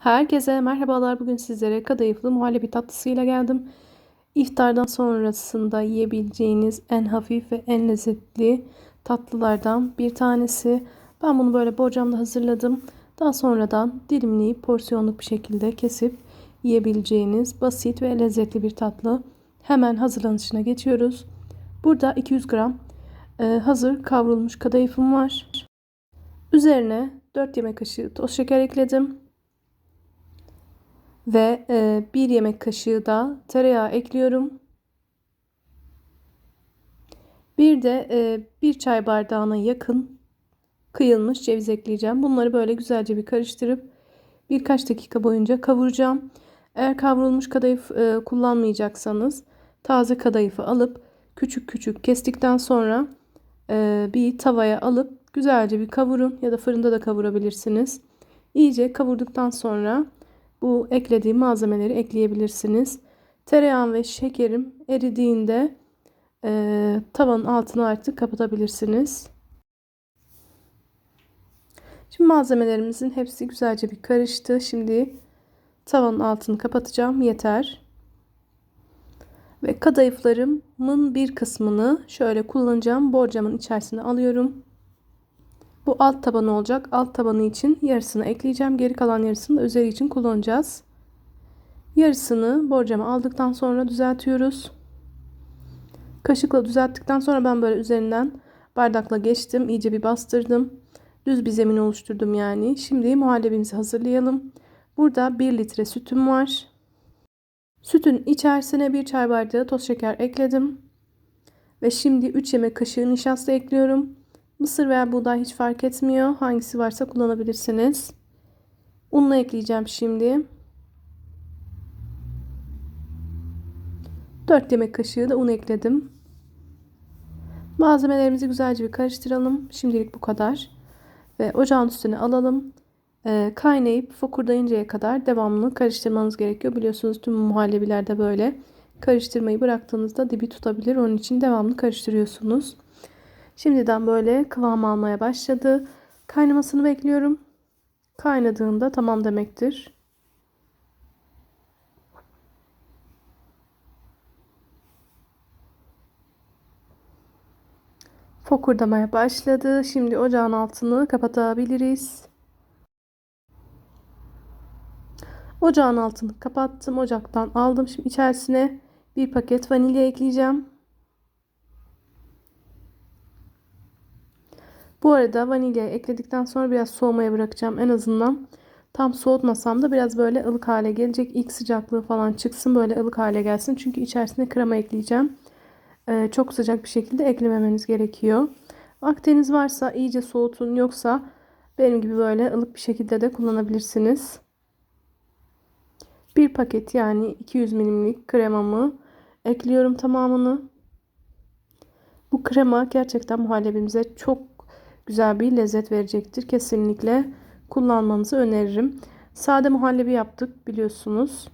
Herkese merhabalar. Bugün sizlere kadayıflı muhallebi tatlısıyla geldim. İftardan sonrasında yiyebileceğiniz en hafif ve en lezzetli tatlılardan bir tanesi. Ben bunu böyle borcamda hazırladım. Daha sonradan dilimleyip porsiyonluk bir şekilde kesip yiyebileceğiniz basit ve lezzetli bir tatlı. Hemen hazırlanışına geçiyoruz. Burada 200 gram e, hazır kavrulmuş kadayıfım var. Üzerine 4 yemek kaşığı toz şeker ekledim ve e, bir yemek kaşığı da tereyağı ekliyorum. Bir de e, bir çay bardağına yakın kıyılmış ceviz ekleyeceğim. Bunları böyle güzelce bir karıştırıp birkaç dakika boyunca kavuracağım. Eğer kavrulmuş kadayıf e, kullanmayacaksanız taze kadayıfı alıp küçük küçük kestikten sonra e, bir tavaya alıp güzelce bir kavurun ya da fırında da kavurabilirsiniz. İyice kavurduktan sonra bu eklediğim malzemeleri ekleyebilirsiniz. Tereyağım ve şekerim eridiğinde e, tavanın altını artık kapatabilirsiniz. Şimdi malzemelerimizin hepsi güzelce bir karıştı. Şimdi tavanın altını kapatacağım. Yeter. Ve kadayıflarımın bir kısmını şöyle kullanacağım. Borcamın içerisine alıyorum. Bu alt tabanı olacak. Alt tabanı için yarısını ekleyeceğim. Geri kalan yarısını da üzeri için kullanacağız. Yarısını borcama aldıktan sonra düzeltiyoruz. Kaşıkla düzelttikten sonra ben böyle üzerinden bardakla geçtim. İyice bir bastırdım. Düz bir zemin oluşturdum yani. Şimdi muhallebimizi hazırlayalım. Burada 1 litre sütüm var. Sütün içerisine bir çay bardağı toz şeker ekledim. Ve şimdi 3 yemek kaşığı nişasta ekliyorum. Mısır veya buğday hiç fark etmiyor. Hangisi varsa kullanabilirsiniz. Unla ekleyeceğim şimdi. 4 yemek kaşığı da un ekledim. Malzemelerimizi güzelce bir karıştıralım. Şimdilik bu kadar. Ve ocağın üstüne alalım. E, kaynayıp fokurdayıncaya kadar devamlı karıştırmanız gerekiyor. Biliyorsunuz tüm muhallebilerde böyle. Karıştırmayı bıraktığınızda dibi tutabilir. Onun için devamlı karıştırıyorsunuz. Şimdiden böyle kıvam almaya başladı. Kaynamasını bekliyorum. Kaynadığında tamam demektir. Fokurdamaya başladı. Şimdi ocağın altını kapatabiliriz. Ocağın altını kapattım. Ocaktan aldım. Şimdi içerisine bir paket vanilya ekleyeceğim. Bu arada vanilyayı ekledikten sonra biraz soğumaya bırakacağım. En azından tam soğutmasam da biraz böyle ılık hale gelecek. İlk sıcaklığı falan çıksın böyle ılık hale gelsin. Çünkü içerisine krema ekleyeceğim. Ee, çok sıcak bir şekilde eklememeniz gerekiyor. Vaktiniz varsa iyice soğutun. Yoksa benim gibi böyle ılık bir şekilde de kullanabilirsiniz. Bir paket yani 200 milimlik kremamı ekliyorum tamamını. Bu krema gerçekten muhallebimize çok güzel bir lezzet verecektir. Kesinlikle kullanmanızı öneririm. Sade muhallebi yaptık biliyorsunuz.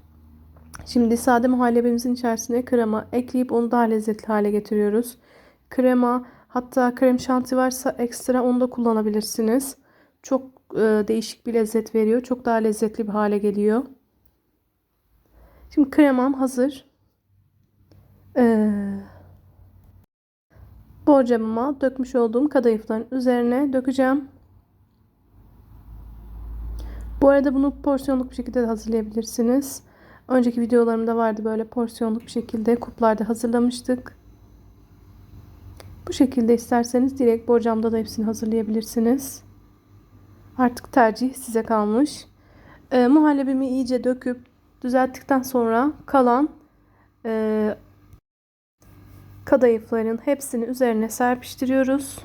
Şimdi sade muhallebimizin içerisine krema ekleyip onu daha lezzetli hale getiriyoruz. Krema hatta krem şanti varsa ekstra onu da kullanabilirsiniz. Çok e, değişik bir lezzet veriyor. Çok daha lezzetli bir hale geliyor. Şimdi kremam hazır. Ee, borcamıma dökmüş olduğum kadayıfların üzerine dökeceğim. Bu arada bunu porsiyonluk bir şekilde de hazırlayabilirsiniz. Önceki videolarımda vardı böyle porsiyonluk bir şekilde kuplarda hazırlamıştık. Bu şekilde isterseniz direkt borcamda da hepsini hazırlayabilirsiniz. Artık tercih size kalmış. E, muhallebimi iyice döküp düzelttikten sonra kalan e, kadayıfların hepsini üzerine serpiştiriyoruz.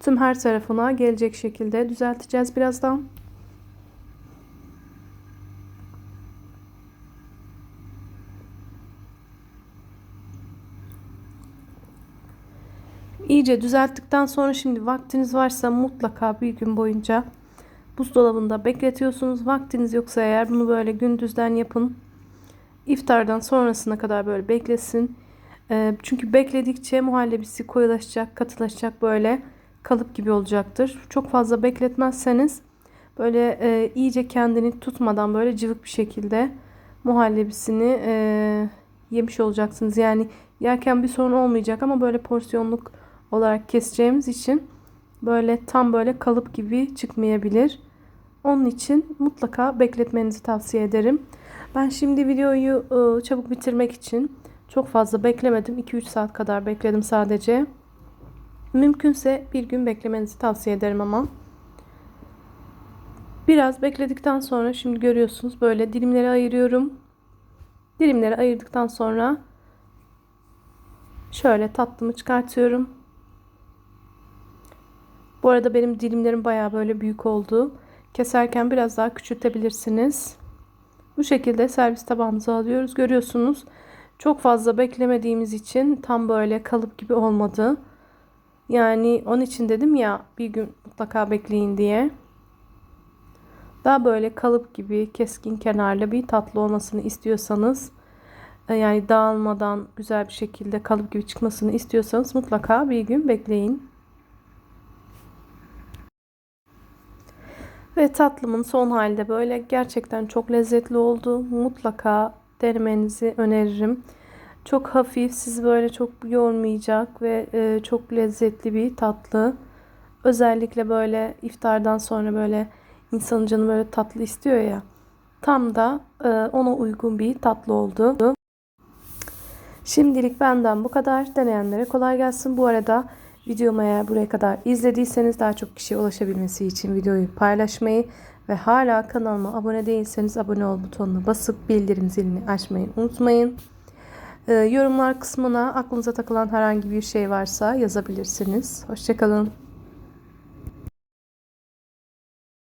Tüm her tarafına gelecek şekilde düzelteceğiz birazdan. İyice düzelttikten sonra şimdi vaktiniz varsa mutlaka bir gün boyunca buzdolabında bekletiyorsunuz. Vaktiniz yoksa eğer bunu böyle gündüzden yapın. İftardan sonrasına kadar böyle beklesin. Çünkü bekledikçe muhallebisi koyulaşacak, katılaşacak böyle kalıp gibi olacaktır. Çok fazla bekletmezseniz Böyle e, iyice kendini tutmadan böyle cıvık bir şekilde muhallebisini e, yemiş olacaksınız. Yani yerken bir sorun olmayacak ama böyle porsiyonluk olarak keseceğimiz için böyle tam böyle kalıp gibi çıkmayabilir. Onun için mutlaka bekletmenizi tavsiye ederim. Ben şimdi videoyu e, çabuk bitirmek için çok fazla beklemedim. 2-3 saat kadar bekledim sadece. Mümkünse bir gün beklemenizi tavsiye ederim ama. Biraz bekledikten sonra şimdi görüyorsunuz böyle dilimlere ayırıyorum. Dilimleri ayırdıktan sonra şöyle tatlımı çıkartıyorum. Bu arada benim dilimlerim bayağı böyle büyük oldu. Keserken biraz daha küçültebilirsiniz. Bu şekilde servis tabağımıza alıyoruz. Görüyorsunuz çok fazla beklemediğimiz için tam böyle kalıp gibi olmadı. Yani onun için dedim ya bir gün mutlaka bekleyin diye. Daha böyle kalıp gibi keskin kenarlı bir tatlı olmasını istiyorsanız e, yani dağılmadan güzel bir şekilde kalıp gibi çıkmasını istiyorsanız mutlaka bir gün bekleyin. Ve tatlımın son halde böyle gerçekten çok lezzetli oldu. Mutlaka denemenizi öneririm. Çok hafif, sizi böyle çok yormayacak ve e, çok lezzetli bir tatlı. Özellikle böyle iftardan sonra böyle insanın canı böyle tatlı istiyor ya. Tam da e, ona uygun bir tatlı oldu. Şimdilik benden bu kadar. Deneyenlere kolay gelsin. Bu arada videomu eğer buraya kadar izlediyseniz daha çok kişiye ulaşabilmesi için videoyu paylaşmayı ve hala kanalıma abone değilseniz abone ol butonuna basıp bildirim zilini açmayı unutmayın. Ee, yorumlar kısmına aklınıza takılan herhangi bir şey varsa yazabilirsiniz. Hoşçakalın.